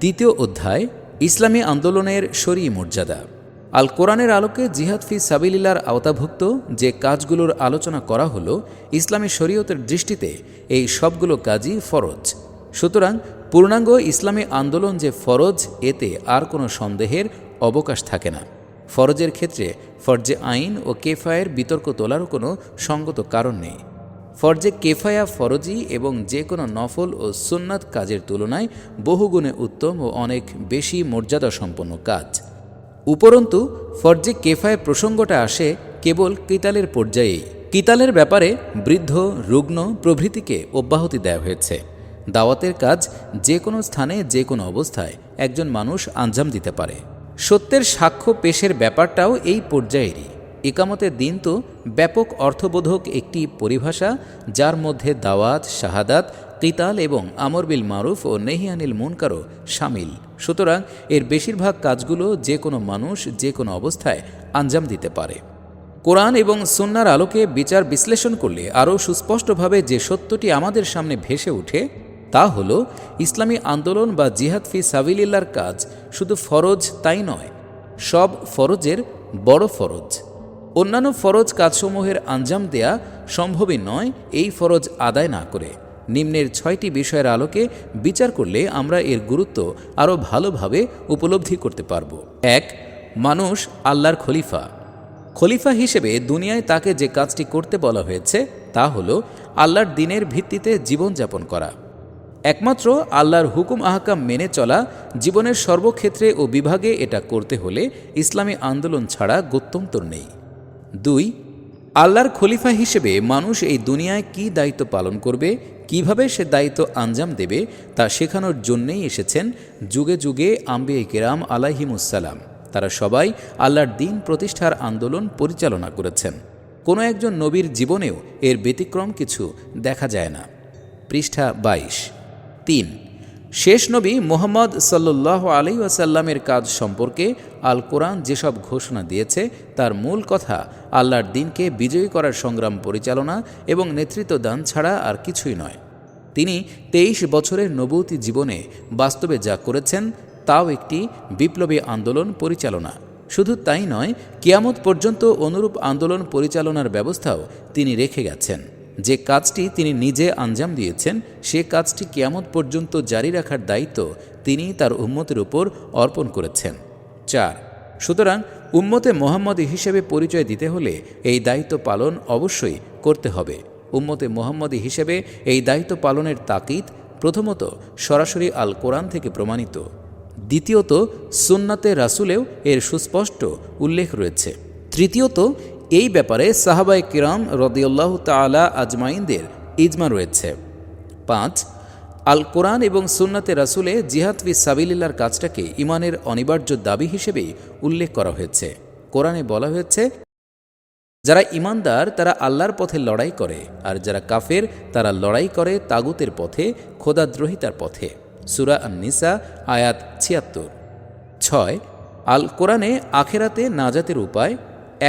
দ্বিতীয় অধ্যায়, ইসলামী আন্দোলনের শরী মর্যাদা। আল কোরআনের আলোকে জিহাদ ফি সাবিলিল্লার আওতাভুক্ত যে কাজগুলোর আলোচনা করা হলো, ইসলামী শরীয়তের দৃষ্টিতে এই সবগুলো কাজই ফরজ। সুতরাং পূর্ণাঙ্গ ইসলামী আন্দোলন যে ফরজ, এতে আর কোনো সন্দেহের অবকাশ থাকে না। ফরজের ক্ষেত্রে ফরজে আইন ও কেফায়ের বিতর্ক তোলারও কোনো সঙ্গত কারণ নেই। ফরজে কেফায়া ফরজি এবং যে কোনো নফল ও সুন্নাত কাজের তুলনায় বহুগুণে উত্তম ও অনেক বেশি মর্যাদা সম্পন্ন কাজ। উপরন্তু ফরজে কেফায় প্রসঙ্গটা আসে কেবল কিতালের পর্যায়েই। কিতালের ব্যাপারে বৃদ্ধ, রুগ্ন প্রভৃতিকে অব্যাহতি দেওয়া হয়েছে। দাওয়াতের কাজ যে কোনো স্থানে, যে কোনো অবস্থায় একজন মানুষ আঞ্জাম দিতে পারে। সত্যের সাক্ষ্য পেশের ব্যাপারটাও এই পর্যায়েরই। একামতের দিন তো ব্যাপক অর্থবোধক একটি পরিভাষা, যার মধ্যে দাওয়াত, শাহাদাত, কিতাল এবং আমর বিল মারুফ ও নেহিয়ানিল মুনকারও সামিল। সুতরাং এর বেশিরভাগ কাজগুলো যে কোনো মানুষ যে কোনো অবস্থায় আঞ্জাম দিতে পারে। কোরআন এবং সুন্নার আলোকে বিচার বিশ্লেষণ করলে আরও সুস্পষ্টভাবে যে সত্যটি আমাদের সামনে ভেসে ওঠে, তা হল ইসলামী আন্দোলন বা জিহাদ ফি সাবিলিল্লার কাজ শুধু ফরজ তাই নয়, সব ফরজের বড় ফরজ। অন্যান্য ফরজ কাজসমূহের আঞ্জাম দেয়া সম্ভবই নয়, এই ফরজ আদায় না করে। নিম্নের ছয়টি বিষয়ের আলোকে বিচার করলে আমরা এর গুরুত্ব আরও ভালোভাবে উপলব্ধি করতে পারব। এক, মানুষ আল্লাহর খলিফা। খলিফা হিসেবে দুনিয়ায় তাকে যে কাজটি করতে বলা হয়েছে, তা হল আল্লাহর দিনের ভিত্তিতে জীবনযাপন করা। একমাত্র আল্লাহর হুকুম আহকাম মেনে চলা, জীবনের সর্বক্ষেত্রে ও বিভাগে এটা করতে হলে ইসলামী আন্দোলন ছাড়া গত্যন্তর নেই। দুই, আল্লাহর খলিফা হিসেবে মানুষ এই দুনিয়ায় কি দায়িত্ব পালন করবে, কীভাবে সে দায়িত্ব আঞ্জাম দেবে, তা শেখানোর জন্যেই এসেছেন যুগে যুগে আম্বিয়ে কেরাম আলাহিমুসালাম তারা সবাই আল্লাহর দিন প্রতিষ্ঠার আন্দোলন পরিচালনা করেছেন। কোনো একজন নবীর জীবনেও এর ব্যতিক্রম কিছু দেখা যায় না। পৃষ্ঠা বাইশ। তিন শেষ নবী মোহাম্মদ সাল্লাহ আলী ওয়াসাল্লামের কাজ সম্পর্কে আল কোরআন যেসব ঘোষণা দিয়েছে, তার মূল কথা আল্লাহর দিনকে বিজয়ী করার সংগ্রাম পরিচালনা এবং নেতৃত্ব দান ছাড়া আর কিছুই নয়। তিনি তেইশ বছরের নবতী জীবনে বাস্তবে যা করেছেন, তাও একটি বিপ্লবী আন্দোলন পরিচালনা। শুধু তাই নয়, কিয়ামত পর্যন্ত অনুরূপ আন্দোলন পরিচালনার ব্যবস্থাও তিনি রেখে গেছেন। যে কাজটি তিনি নিজে আঞ্জাম দিয়েছেন, সে কাজটি কিয়ামত পর্যন্ত জারি রাখার দায়িত্ব তিনি তার উম্মতের উপর অর্পণ করেছেন। চার, সুতরাং উম্মতে মোহাম্মদী হিসেবে পরিচয় দিতে হলে এই দায়িত্ব পালন অবশ্যই করতে হবে। উম্মতে মোহাম্মদী হিসেবে এই দায়িত্ব পালনের তাকিদ প্রথমত সরাসরি আল কোরআন থেকে প্রমাণিত। দ্বিতীয়ত সুন্নাতে রাসুলেও এর সুস্পষ্ট উল্লেখ রয়েছে। তৃতীয়ত এই ব্যাপারে সাহাবাই কিরাম রদিউল্লাহ তালা আজমাইনদের ইজমা রয়েছে। পাঁচ আল কোরআন এবং সুন্নাতে রাসুলে জিহাদ ফি সাবিলিল্লার কাজটাকে ইমানের অনিবার্য দাবি হিসেবেই উল্লেখ করা হয়েছে। কোরআনে বলা হয়েছে, যারা ইমানদার তারা আল্লাহর পথে লড়াই করে, আর যারা কাফের, তারা লড়াই করে তাগুতের পথে, খোদাদ্রোহিতার পথে। সুরা আন্নিসা, আয়াত ছিয়াত্তর। ছয় আল কোরআনে আখেরাতে নাজাতের উপায়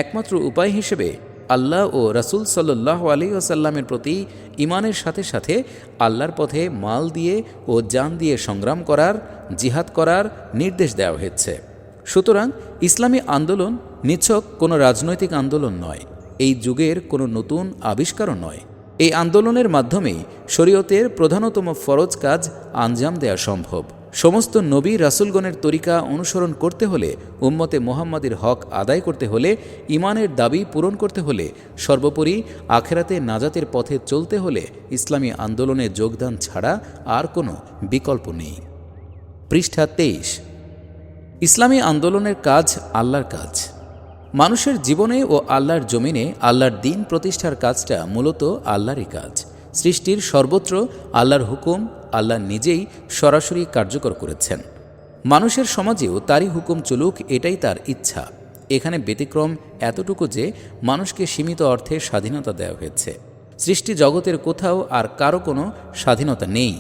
একমাত্র উপায় হিসেবে আল্লাহ ও রাসুল সাল্লাহ আলী আসাল্লামের প্রতি ইমানের সাথে সাথে আল্লাহর পথে মাল দিয়ে ও জান দিয়ে সংগ্রাম করার, জিহাদ করার নির্দেশ দেওয়া হয়েছে। সুতরাং ইসলামী আন্দোলন নিছক কোনো রাজনৈতিক আন্দোলন নয়, এই যুগের কোনো নতুন আবিষ্কারও নয়। এই আন্দোলনের মাধ্যমেই শরীয়তের প্রধানতম ফরজ কাজ আঞ্জাম দেওয়া সম্ভব। সমস্ত নবী রাসুলগণের তরিকা অনুসরণ করতে হলে, উম্মতে মোহাম্মদের হক আদায় করতে হলে ইমানের দাবি পূরণ করতে হলে, সর্বোপরি আখেরাতে নাজাতের পথে চলতে হলে ইসলামী আন্দোলনে যোগদান ছাড়া আর কোনো বিকল্প নেই। পৃষ্ঠা তেইশ। ইসলামী আন্দোলনের কাজ আল্লাহর কাজ। মানুষের জীবনে ও আল্লাহর জমিনে আল্লাহর দিন প্রতিষ্ঠার কাজটা মূলত আল্লাহরই কাজ। সৃষ্টির সর্বত্র আল্লাহর হুকুম আল্লাহ নিজেই সরাসরি কার্যকর করেছেন। মানুষের সমাজেও তারই হুকুম চলুক, এটাই তার ইচ্ছা। এখানে ব্যতিক্রম এতটুকু যে মানুষকে সীমিত অর্থে স্বাধীনতা দেওয়া হয়েছে। সৃষ্টি জগতের কোথাও আর কারও কোনো স্বাধীনতা নেই।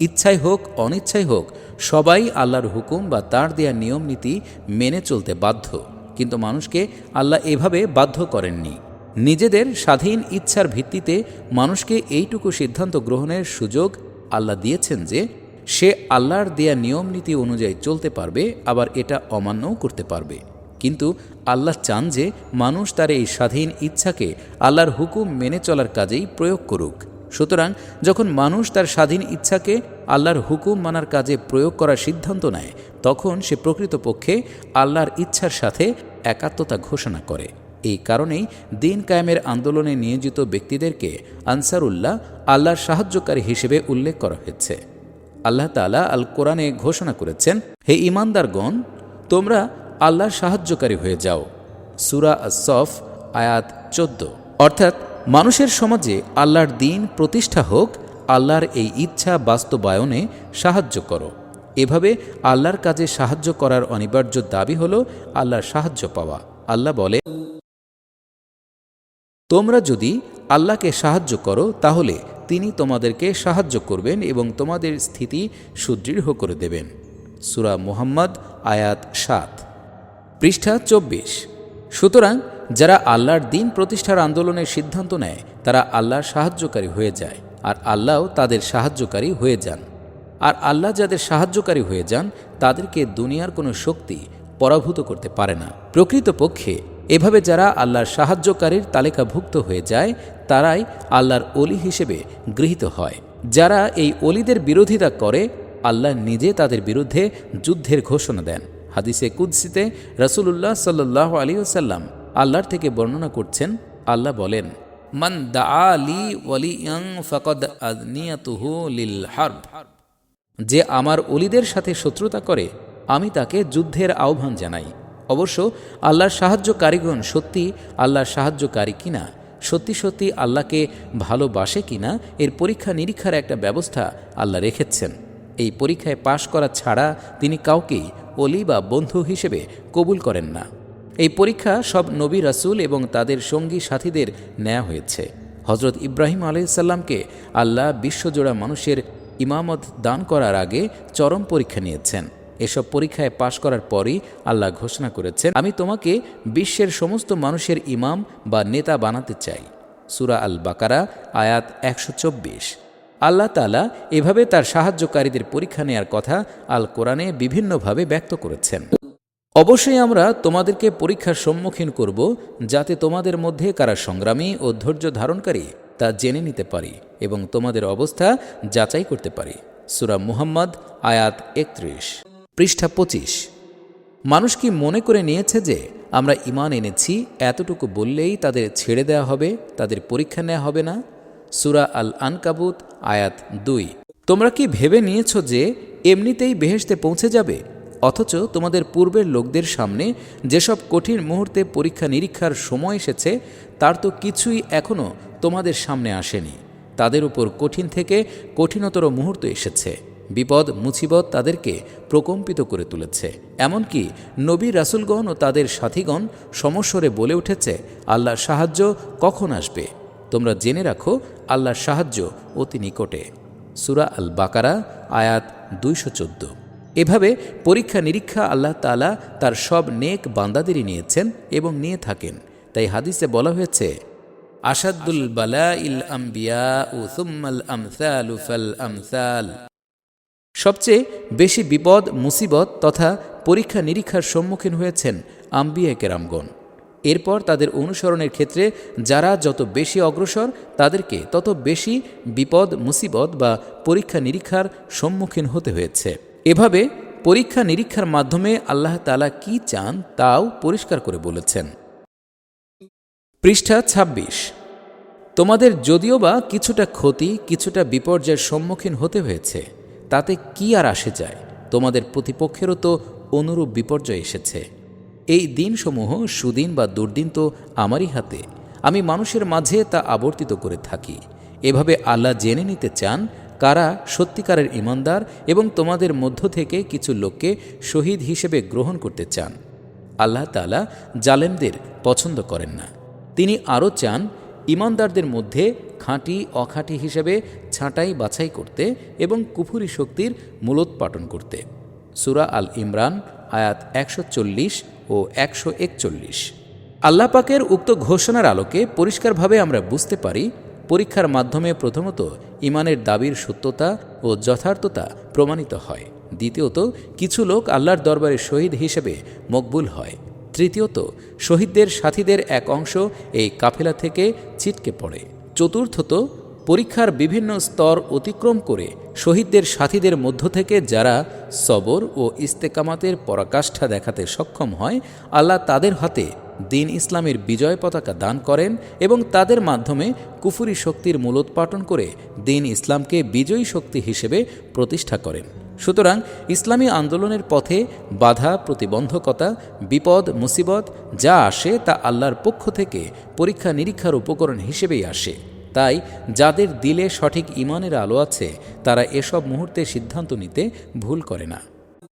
ইচ্ছাই হোক, অনিচ্ছাই হোক, সবাই আল্লাহর হুকুম বা তার দেয়া নিয়ম নীতি মেনে চলতে বাধ্য। কিন্তু মানুষকে আল্লাহ এভাবে বাধ্য করেননি। নিজেদের স্বাধীন ইচ্ছার ভিত্তিতে মানুষকে এইটুকু সিদ্ধান্ত গ্রহণের সুযোগ আল্লাহ দিয়েছেন যে, সে আল্লাহর দেয়া নিয়ম নীতি অনুযায়ী চলতে পারবে, আবার এটা অমান্যও করতে পারবে। কিন্তু আল্লাহ চান যে মানুষ তার এই স্বাধীন ইচ্ছাকে আল্লাহর হুকুম মেনে চলার কাজেই প্রয়োগ করুক। সুতরাং যখন মানুষ তার স্বাধীন ইচ্ছাকে আল্লাহর হুকুম মানার কাজে প্রয়োগ করার সিদ্ধান্ত নেয়, তখন সে প্রকৃতপক্ষে আল্লাহর ইচ্ছার সাথে একাত্মতা ঘোষণা করে। এই কারণেই দিন কায়েমের আন্দোলনে নিয়োজিত ব্যক্তিদেরকে আনসারুল্লাহ আল্লাহর সাহায্যকারী হিসেবে উল্লেখ করা হয়েছে। আল্লাহ তালা আল কোরআনে ঘোষণা করেছেন, হে ইমানদারগণ তোমরা আল্লাহর সাহায্যকারী হয়ে যাও। সুরা সফ আয়াত চোদ্দ। অর্থাৎ মানুষের সমাজে আল্লাহর দিন প্রতিষ্ঠা হোক, আল্লাহর এই ইচ্ছা বাস্তবায়নে সাহায্য করো। এভাবে আল্লাহর কাজে সাহায্য করার অনিবার্য দাবি হল আল্লাহর সাহায্য পাওয়া। আল্লাহ বলে তোমরা যদি আল্লাহকে সাহায্য করো, তাহলে তিনি তোমাদেরকে সাহায্য করবেন এবং তোমাদের স্থিতি সুদৃঢ় করে দেবেন। সুরা মুহাম্মদ, আয়াত সাত। পৃষ্ঠা চব্বিশ। সুতরাং যারা আল্লাহর দিন প্রতিষ্ঠার আন্দোলনের সিদ্ধান্ত নেয়, তারা আল্লাহর সাহায্যকারী হয়ে যায়, আর আল্লাহও তাদের সাহায্যকারী হয়ে যান। আর আল্লাহ যাদের সাহায্যকারী হয়ে যান, তাদেরকে দুনিয়ার কোনো শক্তি পরাভূত করতে পারে না। প্রকৃতপক্ষে এভাবে যারা আল্লাহর সাহায্যকারীর তালিকাভুক্ত হয়ে যায়, তারাই আল্লাহর অলি হিসেবে গৃহীত হয়। যারা এই অলিদের বিরোধিতা করে, আল্লাহ নিজে তাদের বিরুদ্ধে যুদ্ধের ঘোষণা দেন। হাদিসে কুদ্সিতে রসুল্লাহ সাল্লাহ আলী ওসাল্লাম আল্লাহর থেকে বর্ণনা করছেন, আল্লাহ বলেন, মান দা আলি ওয়ালি ফকদ আদনিয়াতুহু লিল হার্ব। যে আমার অলিদের সাথে শত্রুতা করে, আমি তাকে যুদ্ধের আহ্বান জানাই। অবশ্য আল্লাহর সাহায্যকারীগণ সত্যি আল্লাহর সাহায্যকারী কিনা? সত্যি সত্যি আল্লাহকে ভালোবাসে কিনা? এর পরীক্ষা নিরীক্ষার একটা ব্যবস্থা আল্লাহ রেখেছেন। এই পরীক্ষায় পাশ করা ছাড়া তিনি কাউকেই অলি বা বন্ধু হিসেবে কবুল করেন না। এই পরীক্ষা সব নবী রাসুল এবং তাদের সঙ্গী সাথীদের নেওয়া হয়েছে। হজরত ইব্রাহিম আলাইসাল্লামকে আল্লাহ বিশ্বজোড়া মানুষের ইমামত দান করার আগে চরম পরীক্ষা নিয়েছেন। এসব পরীক্ষায় পাশ করার পরই আল্লাহ ঘোষণা করেছেন, আমি তোমাকে বিশ্বের সমস্ত মানুষের ইমাম বা নেতা বানাতে চাই। সুরা আল বাকারা আয়াত একশো চব্বিশ। আল্লাহ তালা এভাবে তার সাহায্যকারীদের পরীক্ষা নেয়ার কথা আল কোরআনে বিভিন্নভাবে ব্যক্ত করেছেন। অবশ্যই আমরা তোমাদেরকে পরীক্ষার সম্মুখীন করব যাতে তোমাদের মধ্যে কারা সংগ্রামী ও ধৈর্য ধারণকারী তা জেনে নিতে পারি এবং তোমাদের অবস্থা যাচাই করতে পারি। সুরা মুহাম্মদ, আয়াত একত্রিশ। পৃষ্ঠা পঁচিশ। মানুষ কি মনে করে নিয়েছে যে আমরা ইমান এনেছি, এতটুকু বললেই তাদের ছেড়ে দেওয়া হবে, তাদের পরীক্ষা নেওয়া হবে না? সুরা আল আনকাবুত আয়াত দুই। তোমরা কি ভেবে নিয়েছ যে এমনিতেই বেহেশতে পৌঁছে যাবে? অথচ তোমাদের পূর্বের লোকদের সামনে যেসব কঠিন মুহূর্তে পরীক্ষা নিরীক্ষার সময় এসেছে, তার তো কিছুই এখনও তোমাদের সামনে আসেনি। তাদের উপর কঠিন থেকে কঠিনতর মুহূর্ত এসেছে। বিপদ, মুসিবত তাদেরকে প্রকম্পিত করে তুলেছে। এমনকি নবী রাসুলগণ ও তাদের সাথীগণ সমস্বরে বলে উঠেছে, আল্লাহর সাহায্য কখন আসবে? তোমরা জেনে রাখো, আল্লাহর সাহায্য অতি নিকটে। সুরা আল বাকারা আয়াত দুইশো চোদ্দ। এভাবে পরীক্ষা নিরীক্ষা আল্লাহ তালা তার সব নেক বান্দাদেরই নিয়েছেন এবং নিয়ে থাকেন। তাই হাদিসে বলা হয়েছে আসাদুল বালা ইল আম্বিয়া ও আমসাল ফাল আমসাল। সবচেয়ে বেশি বিপদ, মুসিবত তথা পরীক্ষা নিরীক্ষার সম্মুখীন হয়েছেন আম্বিয়া কেরামগণ। এরপর তাদের অনুসরণের ক্ষেত্রে যারা যত বেশি অগ্রসর, তাদেরকে তত বেশি বিপদ, মুসিবত বা পরীক্ষা নিরীক্ষার সম্মুখীন হতে হয়েছে। এভাবে পরীক্ষা নিরীক্ষার মাধ্যমে আল্লাহ তালা কি চান তাও পরিষ্কার করে বলেছেন। পৃষ্ঠা ২৬ তোমাদের যদিও বা কিছুটা ক্ষতি, কিছুটা বিপর্যয়ের সম্মুখীন হতে হয়েছে তাতে কি আর আসে যায়? তোমাদের প্রতিপক্ষেরও তো অনুরূপ বিপর্যয় এসেছে। এই দিনসমূহ সুদিন বা দুর্দিন তো আমারই হাতে। আমি মানুষের মাঝে তা আবর্তিত করে থাকি। এভাবে আল্লাহ জেনে নিতে চান কারা সত্যিকারের ইমানদার এবং তোমাদের মধ্য থেকে কিছু লোককে শহীদ হিসেবে গ্রহণ করতে চান। আল্লাহ তালা জালেমদের পছন্দ করেন না। তিনি আরও চান ইমানদারদের মধ্যে খাঁটি, অখাঁটি হিসেবে ছাঁটাই বাছাই করতে এবং কুফুরি শক্তির মূলোৎপাটন করতে। সুরা আল ইমরান, আয়াত একশো চল্লিশ ও একশো একচল্লিশ। আল্লাপাকের উক্ত ঘোষণার আলোকে পরিষ্কারভাবে আমরা বুঝতে পারি, পরীক্ষার মাধ্যমে প্রথমত ইমানের দাবির সত্যতা ও যথার্থতা প্রমাণিত হয়। দ্বিতীয়ত, কিছু লোক আল্লাহর দরবারে শহীদ হিসেবে মকবুল হয়। তৃতীয়ত, শহীদদের সাথীদের এক অংশ এই কাফেলা থেকে ছিটকে পড়ে। চতুর্থত, পরীক্ষার বিভিন্ন স্তর অতিক্রম করে শহীদদের সাথীদের মধ্য থেকে যারা সবর ও ইস্তেকামাতের পরাকাষ্ঠা দেখাতে সক্ষম হয়, আল্লাহ তাদের হাতে দিন ইসলামের বিজয় পতাকা দান করেন এবং তাদের মাধ্যমে কুফুরি শক্তির মূলোৎপাটন করে দিন ইসলামকে বিজয়ী শক্তি হিসেবে প্রতিষ্ঠা করেন। সুতরাং ইসলামী আন্দোলনের পথে বাধা, প্রতিবন্ধকতা, বিপদ, মুসিবত যা আসে তা আল্লাহর পক্ষ থেকে পরীক্ষা নিরীক্ষার উপকরণ হিসেবেই আসে। তাই যাদের দিলে সঠিক ইমানের আলো আছে, তারা এসব মুহূর্তে সিদ্ধান্ত নিতে ভুল করে না।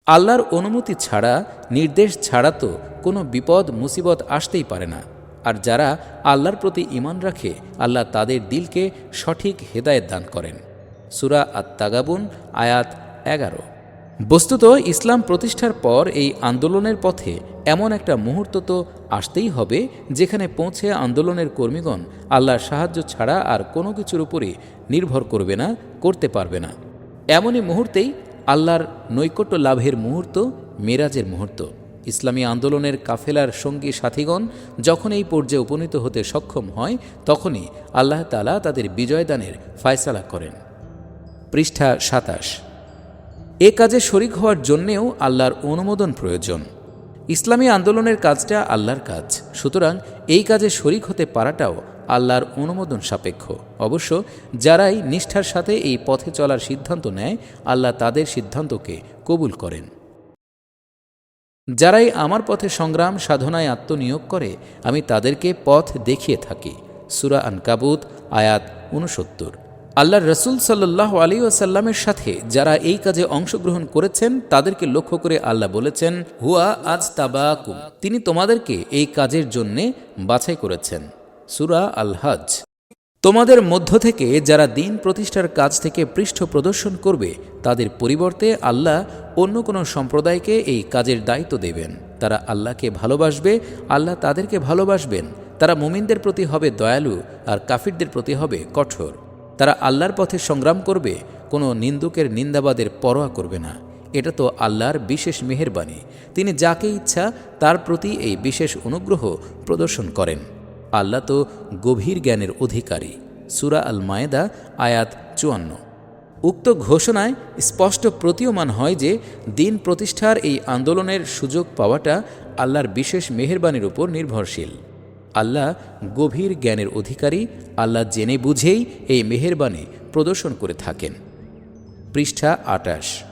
আল্লাহর অনুমতি ছাড়া, নির্দেশ ছাড়া তো কোনো বিপদ, মুসিবত আসতেই পারে না। আর যারা আল্লাহর প্রতি ইমান রাখে, আল্লাহ তাদের দিলকে সঠিক হেদায়েত দান করেন। সুরা আত তাগাবুন আয়াত এগারো। বস্তুত ইসলাম প্রতিষ্ঠার পর এই আন্দোলনের পথে এমন একটা মুহূর্ত তো আসতেই হবে যেখানে পৌঁছে আন্দোলনের কর্মীগণ আল্লাহর সাহায্য ছাড়া আর কোনো কিছুর উপরে নির্ভর করবে না, করতে পারবে না। এমনই মুহূর্তেই আল্লাহর নৈকট্য লাভের মুহূর্ত, মেরাজের মুহূর্ত। ইসলামী আন্দোলনের কাফেলার সঙ্গী সাথীগণ যখন এই পর্যায়ে উপনীত হতে সক্ষম হয়, তখনই আল্লাহ তালা তাদের বিজয়দানের ফায়সালা করেন। পৃষ্ঠা সাতাশ। এ কাজে শরিক হওয়ার জন্যেও আল্লাহর অনুমোদন প্রয়োজন। ইসলামী আন্দোলনের কাজটা আল্লাহর কাজ। সুতরাং এই কাজে শরিক হতে পারাটাও আল্লাহর অনুমোদন সাপেক্ষ। অবশ্য যারাই নিষ্ঠার সাথে এই পথে চলার সিদ্ধান্ত নেয়, আল্লাহ তাদের সিদ্ধান্তকে কবুল করেন। যারাই আমার পথে সংগ্রাম, সাধনায় আত্মনিয়োগ করে, আমি তাদেরকে পথ দেখিয়ে থাকি। সুরা আনকাবুত, আয়াত উনসত্তর আল্লাহর রসুল সাল্লাহ আলী আসাল্লামের সাথে যারা এই কাজে অংশগ্রহণ করেছেন, তাদেরকে লক্ষ্য করে আল্লাহ বলেছেন, হুয়া আজ তাবাকুম তিনি তোমাদেরকে এই কাজের জন্যে বাছাই করেছেন। সুরা আল হজ তোমাদের মধ্য থেকে যারা দিন প্রতিষ্ঠার কাজ থেকে পৃষ্ঠ প্রদর্শন করবে, তাদের পরিবর্তে আল্লাহ অন্য কোনো সম্প্রদায়কে এই কাজের দায়িত্ব দেবেন। তারা আল্লাহকে ভালোবাসবে, আল্লাহ তাদেরকে ভালোবাসবেন। তারা মুমিনদের প্রতি হবে দয়ালু, আর কাফিরদের প্রতি হবে কঠোর। তারা আল্লাহর পথে সংগ্রাম করবে, কোনো নিন্দুকের নিন্দাবাদের পরোয়া করবে না। এটা তো আল্লাহর বিশেষ মেহেরবানি। তিনি যাকে ইচ্ছা, তার প্রতি এই বিশেষ অনুগ্রহ প্রদর্শন করেন। আল্লাহ তো গভীর জ্ঞানের অধিকারী। সুরা আল মায়েদা আয়াত চুয়ান্ন। উক্ত ঘোষণায় স্পষ্ট প্রতীয়মান হয় যে, দিন প্রতিষ্ঠার এই আন্দোলনের সুযোগ পাওয়াটা আল্লাহর বিশেষ মেহেরবানির উপর নির্ভরশীল। আল্লাহ গভীর জ্ঞানের অধিকারী, আল্লাহ জেনে বুঝেই এই মেহেরবানি প্রদর্শন করে থাকেন। পৃষ্ঠা আটাশ।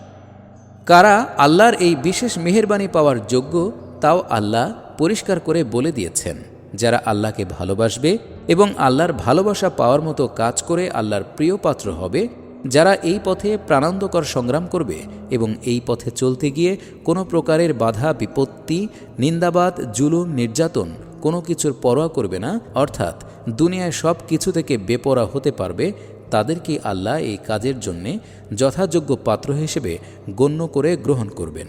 কারা আল্লাহর এই বিশেষ মেহেরবানি পাওয়ার যোগ্য, তাও আল্লাহ পরিষ্কার করে বলে দিয়েছেন। যারা আল্লাহকে ভালোবাসবে এবং আল্লাহর ভালোবাসা পাওয়ার মতো কাজ করে আল্লাহর প্রিয় পাত্র হবে, যারা এই পথে প্রাণান্তকর সংগ্রাম করবে এবং এই পথে চলতে গিয়ে কোনো প্রকারের বাধা, বিপত্তি, নিন্দাবাদ, জুলুম, নির্যাতন কোনো কিছুর পরোয়া করবে না, অর্থাৎ দুনিয়ায় সব কিছু থেকে বেপরা হতে পারবে তাদেরকে আল্লাহ এই কাজের জন্যে যথাযোগ্য পাত্র হিসেবে গণ্য করে গ্রহণ করবেন?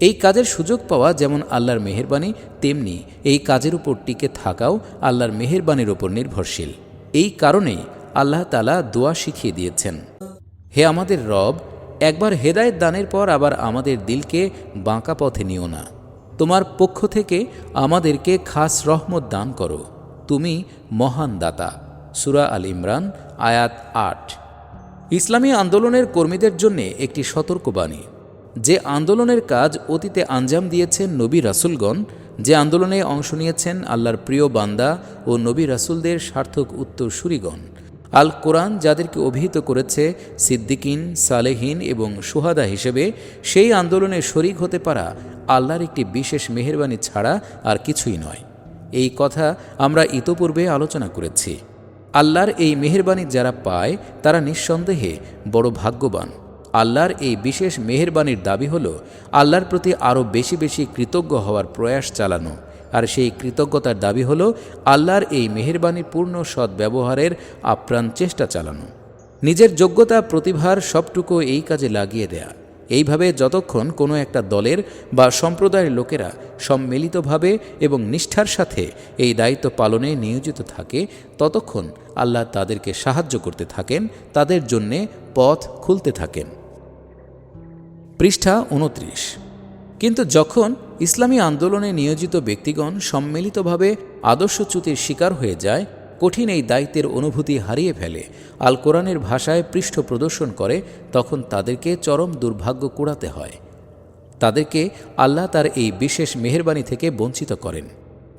এই কাজের সুযোগ পাওয়া যেমন আল্লাহর মেহেরবানি তেমনি এই কাজের উপর টিকে থাকাও আল্লাহর মেহেরবানির ওপর নির্ভরশীল। এই কারণেই আল্লাহ তালা দোয়া শিখিয়ে দিয়েছেন। হে আমাদের রব, একবার হেদায়েত দানের পর আবার আমাদের দিলকে বাঁকা পথে নিও না। তোমার পক্ষ থেকে আমাদেরকে খাস রহমত দান করো। তুমি মহান দাতা। সুরা আল ইমরান, আয়াত আট। ইসলামী আন্দোলনের কর্মীদের জন্য একটি সতর্কবাণী। যে আন্দোলনের কাজ অতীতে আঞ্জাম দিয়েছেন নবী রাসুলগণ, যে আন্দোলনে অংশ নিয়েছেন আল্লাহর প্রিয় বান্দা ও নবী রাসুলদের সার্থক উত্তরসূরিগণ। আল কোরআন যাদেরকে অভিহিত করেছে সিদ্দিকিন, সালেহীন এবং সুহাদা হিসেবে, সেই আন্দোলনে শরিক হতে পারা আল্লাহর একটি বিশেষ মেহরবানি ছাড়া আর কিছুই নয়। এই কথা আমরা ইতোপূর্বে আলোচনা করেছি। আল্লাহর এই মেহরবানি যারা পায়, তারা নিঃসন্দেহে বড় ভাগ্যবান। আল্লাহর এই বিশেষ মেহরবানির দাবি হল আল্লাহর প্রতি আরও বেশি বেশি কৃতজ্ঞ হওয়ার প্রয়াস চালানো। আর সেই কৃতজ্ঞতার দাবি হল আল্লাহর এই মেহরবানির পূর্ণ সদ্ব্যবহারের আপ্রাণ চেষ্টা চালানো। নিজের যোগ্যতা, প্রতিভার সবটুকু এই কাজে লাগিয়ে দেয়া। এইভাবে যতক্ষণ কোনো একটা দলের বা সম্প্রদায়ের লোকেরা সম্মিলিতভাবে এবং নিষ্ঠার সাথে এই দায়িত্ব পালনে নিয়োজিত থাকে, ততক্ষণ আল্লাহ তাদেরকে সাহায্য করতে থাকেন, তাদের জন্যে পথ খুলতে থাকেন। পৃষ্ঠা উনত্রিশ। কিন্তু যখন ইসলামী আন্দোলনে নিয়োজিত ব্যক্তিগণ সম্মিলিতভাবে আদর্শচ্যুতির শিকার হয়ে যায় কঠিন এই দায়িত্বের অনুভূতি হারিয়ে ফেলে। আল কোরআনের ভাষায় পৃষ্ঠ প্রদর্শন করে, তখন তাদেরকে চরম দুর্ভাগ্য কুড়াতে হয়। তাদেরকে আল্লাহ তার এই বিশেষ মেহরবানি থেকে বঞ্চিত করেন।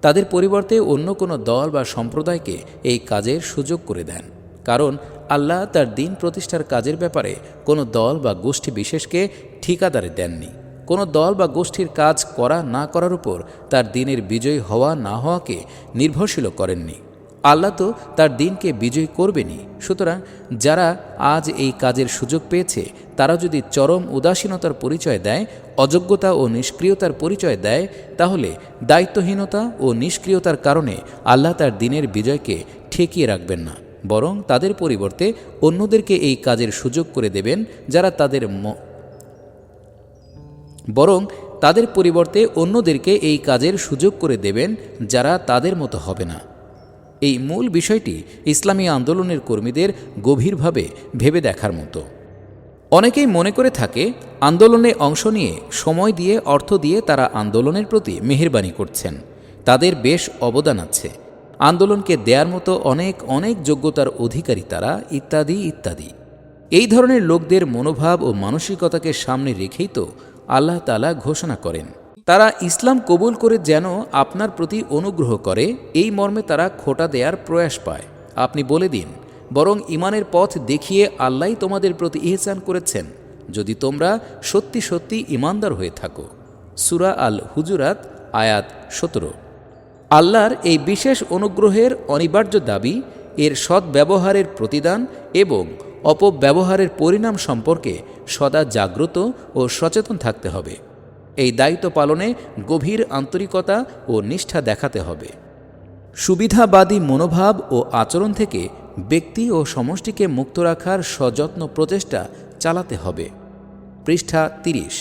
তাদের পরিবর্তে অন্য কোনো দল বা সম্প্রদায়কে এই কাজের সুযোগ করে দেন। কারণ আল্লাহ তার দিন প্রতিষ্ঠার কাজের ব্যাপারে কোনো দল বা গোষ্ঠী বিশেষকে ঠিকাদারে দেননি। কোনো দল বা গোষ্ঠীর কাজ করা না করার উপর তার দিনের বিজয়ী হওয়া না হওয়াকে নির্ভরশীল করেননি। আল্লাহ তো তার দিনকে বিজয়ী করবেনই। সুতরাং যারা আজ এই কাজের সুযোগ পেয়েছে, তারা যদি চরম উদাসীনতার পরিচয় দেয়, অযোগ্যতা ও নিষ্ক্রিয়তার পরিচয় দেয়, তাহলে দায়িত্বহীনতা ও নিষ্ক্রিয়তার কারণে আল্লাহ তার দিনের বিজয়কে ঠেকিয়ে রাখবেন না, বরং তাদের পরিবর্তে অন্যদেরকে এই কাজের সুযোগ করে দেবেন যারা তাদের বরং তাদের পরিবর্তে অন্যদেরকে এই কাজের সুযোগ করে দেবেন যারা তাদের মতো হবে না। এই মূল বিষয়টি ইসলামী আন্দোলনের কর্মীদের গভীরভাবে ভেবে দেখার মতো। অনেকেই মনে করে থাকে, আন্দোলনে অংশ নিয়ে, সময় দিয়ে, অর্থ দিয়ে তারা আন্দোলনের প্রতি মেহেরবানি করছেন। তাদের বেশ অবদান আছে। আন্দোলনকে দেয়ার মতো অনেক অনেক যোগ্যতার অধিকারী তারা, ইত্যাদি ইত্যাদি। এই ধরনের লোকদের মনোভাব ও মানসিকতাকে সামনে রেখেই তো আল্লাহ তালা ঘোষণা করেন। তারা ইসলাম কবুল করে যেন আপনার প্রতি অনুগ্রহ করে, এই মর্মে তারা খোটা দেয়ার প্রয়াস পায়। আপনি বলে দিন, বরং ইমানের পথ দেখিয়ে আল্লাহ তোমাদের প্রতি ইহসান করেছেন, যদি তোমরা সত্যি সত্যি ইমানদার হয়ে থাকো। সুরা আল হুজুরাত আয়াত সতেরো। আল্লাহর এই বিশেষ অনুগ্রহের অনিবার্য দাবি, এর সদ্ব্যবহারের প্রতিদান এবং অপব্যবহারের পরিণাম সম্পর্কে সদা জাগ্রত ও সচেতন থাকতে হবে। এই দায়িত্ব পালনে গভীর আন্তরিকতা ও নিষ্ঠা দেখাতে হবে। সুবিধাবাদী মনোভাব ও আচরণ থেকে ব্যক্তি ও সমষ্টিকে মুক্ত রাখার সযত্ন প্রচেষ্টা চালাতে হবে। পৃষ্ঠা তিরিশ।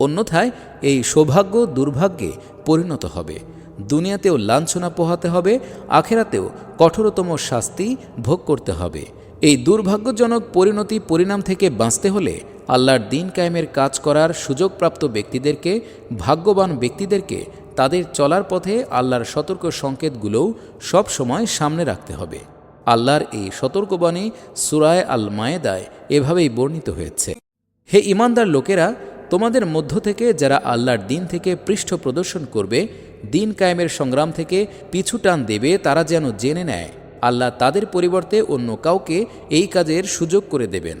অন্যথায় এই সৌভাগ্য দুর্ভাগ্যে পরিণত হবে। দুনিয়াতেও লাঞ্ছনা পোহাতে হবে, আখেরাতেও কঠোরতম শাস্তি ভোগ করতে হবে। এই দুর্ভাগ্যজনক পরিণতি পরিণাম থেকে বাঁচতে হলে আল্লাহর দিন কায়েমের কাজ করার সুযোগপ্রাপ্ত ব্যক্তিদেরকে, ভাগ্যবান ব্যক্তিদেরকে তাদের চলার পথে আল্লাহর সতর্ক সংকেতগুলোও সব সময় সামনে রাখতে হবে। আল্লাহর এই সতর্কবাণী সুরায় আল মায়েদায় এভাবেই বর্ণিত হয়েছে। হে ইমানদার লোকেরা, তোমাদের মধ্য থেকে যারা আল্লাহর দিন থেকে পৃষ্ঠ প্রদর্শন করবে, দিন কায়েমের সংগ্রাম থেকে পিছু টান দেবে তারা যেন জেনে নেয় আল্লাহ তাদের পরিবর্তে অন্য কাউকে এই কাজের সুযোগ করে দেবেন।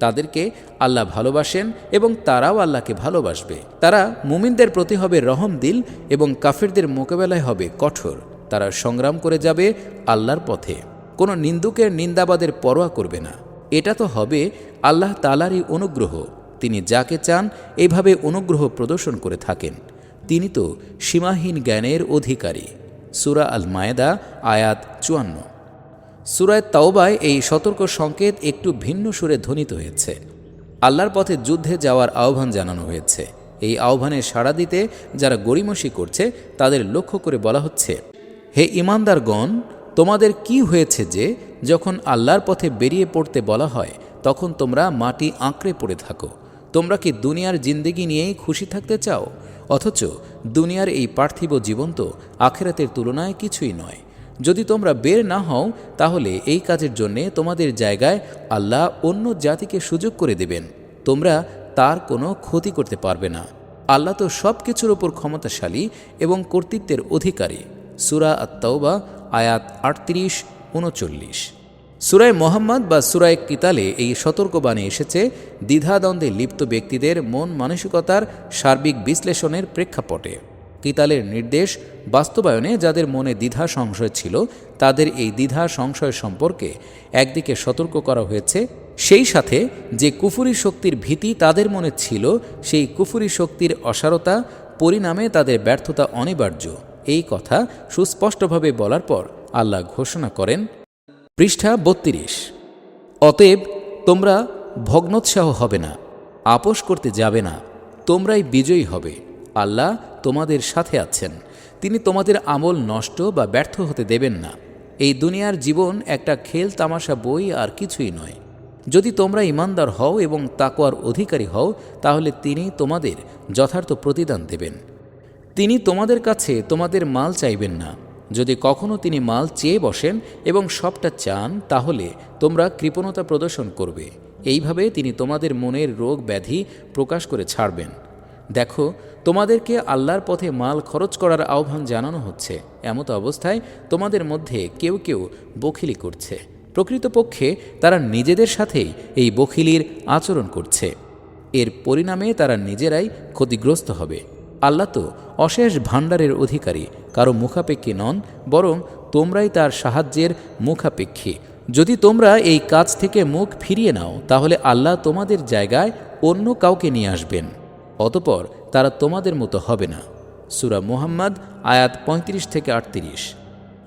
তাদেরকে আল্লাহ ভালোবাসেন এবং তারাও আল্লাহকে ভালোবাসবে। তারা মুমিনদের প্রতি হবে রহম দিল এবং কাফিরদের মোকাবেলায় হবে কঠোর। তারা সংগ্রাম করে যাবে আল্লাহর পথে। কোনো নিন্দুকের নিন্দাবাদের পরোয়া করবে না। এটা তো হবে আল্লাহ তালারই অনুগ্রহ। তিনি যাকে চান এইভাবে অনুগ্রহ প্রদর্শন করে থাকেন। তিনি তো সীমাহীন জ্ঞানের অধিকারী। সুরা আল মায়েদা আয়াত চুয়ান্ন। সুরায় তাওবায় এই সতর্ক সংকেত একটু ভিন্ন সুরে ধ্বনিত হয়েছে। আল্লাহর পথে যুদ্ধে যাওয়ার আহ্বান জানানো হয়েছে। এই আহ্বানে সাড়া দিতে যারা গড়িমসি করছে, তাদের লক্ষ্য করে বলা হচ্ছে, হে ইমানদারগণ, তোমাদের কি হয়েছে যে যখন আল্লাহর পথে বেরিয়ে পড়তে বলা হয়, তখন তোমরা মাটি আঁকড়ে পড়ে থাকো। তোমরা কি দুনিয়ার জিন্দেগি নিয়েই খুশি থাকতে চাও? অথচ দুনিয়ার এই পার্থিব জীবন তো আখেরাতের তুলনায় কিছুই নয়। যদি তোমরা বের না হও, তাহলে এই কাজের জন্যে তোমাদের জায়গায় আল্লাহ অন্য জাতিকে সুযোগ করে দেবেন। তোমরা তার কোনো ক্ষতি করতে পারবে না। আল্লাহ তো সব কিছুর ওপর ক্ষমতাশালী এবং কর্তৃত্বের অধিকারী। সুরা আত্মাওবা আয়াত আটত্রিশ, উনচল্লিশ। সুরায় মোহাম্মদ বা সুরায় কিতালে এই সতর্কবাণী এসেছে, দ্বিধাদ্বন্দ্বে লিপ্ত ব্যক্তিদের মন মানসিকতার সার্বিক বিশ্লেষণের প্রেক্ষাপটে। কিতালের নির্দেশ বাস্তবায়নে যাদের মনে দ্বিধা সংশয় ছিল, তাদের এই দ্বিধা সংশয় সম্পর্কে একদিকে সতর্ক করা হয়েছে। সেই সাথে যে কুফুরি শক্তির ভীতি তাদের মনে ছিল, সেই কুফুরি শক্তির অসারতা পরিণামে তাদের ব্যর্থতা অনিবার্য। এই কথা সুস্পষ্টভাবে বলার পর আল্লাহ ঘোষণা করেন। পৃষ্ঠা বত্রিশ। অতএব তোমরা ভগ্নোৎসাহ হবে না, আপোষ করতে যাবে না, তোমরাই বিজয়ী হবে। আল্লাহ তোমাদের সাথে আছেন। তিনি তোমাদের আমল নষ্ট বা ব্যর্থ হতে দেবেন না। এই দুনিয়ার জীবন একটা খেল, তামাশা, বই আর কিছুই নয়। যদি তোমরা ইমানদার হও এবং তাকওয়ার অধিকারী হও, তাহলে তিনি তোমাদের যথার্থ প্রতিদান দেবেন। তিনি তোমাদের কাছে তোমাদের মাল চাইবেন না। যদি কখনো তিনি মাল চেয়ে বসেন এবং সবটা চান, তাহলে তোমরা কৃপণতা প্রদর্শন করবে। এইভাবে তিনি তোমাদের মনের রোগ ব্যাধি প্রকাশ করে ছাড়বেন। দেখো, তোমাদেরকে আল্লাহর পথে মাল খরচ করার আহ্বান জানানো হচ্ছে। এমত অবস্থায় তোমাদের মধ্যে কেউ কেউ বখিলি করছে। প্রকৃতপক্ষে তারা নিজেদের সাথেই এই বখিলির আচরণ করছে। এর পরিণামে তারা নিজেরাই ক্ষতিগ্রস্ত হবে। আল্লাহ তো অশেষ ভাণ্ডারের অধিকারী, কারও মুখাপেক্ষী নন, বরং তোমরাই তার সাহায্যের মুখাপেক্ষী। যদি তোমরা এই কাজ থেকে মুখ ফিরিয়ে নাও, তাহলে আল্লাহ তোমাদের জায়গায় অন্য কাউকে নিয়ে আসবেন। অতপর তারা তোমাদের মতো হবে না। সুরা মুহাম্মদ, আয়াত ৩৫ থেকে আটত্রিশ।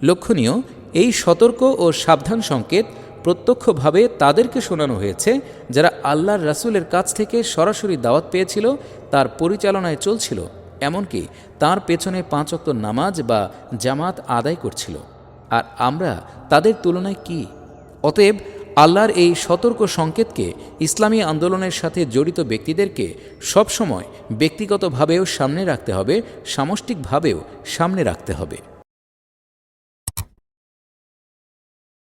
লক্ষণীয়, এই সতর্ক ও সাবধান সংকেত প্রত্যক্ষভাবে তাদেরকে শোনানো হয়েছে, যারা আল্লাহর রাসূলের কাছ থেকে সরাসরি দাওয়াত পেয়েছিল, তার পরিচালনায় চলছিল, এমনকি তার পেছনে পাঁচক্ত নামাজ বা জামাত আদায় করছিল। আর আমরা তাদের তুলনায় কি? অতএব আল্লাহর এই সতর্ক সংকেতকে ইসলামী আন্দোলনের সাথে জড়িত ব্যক্তিদেরকে সবসময় ব্যক্তিগতভাবেও সামনে রাখতে হবে, সামষ্টিকভাবেও সামনে রাখতে হবে।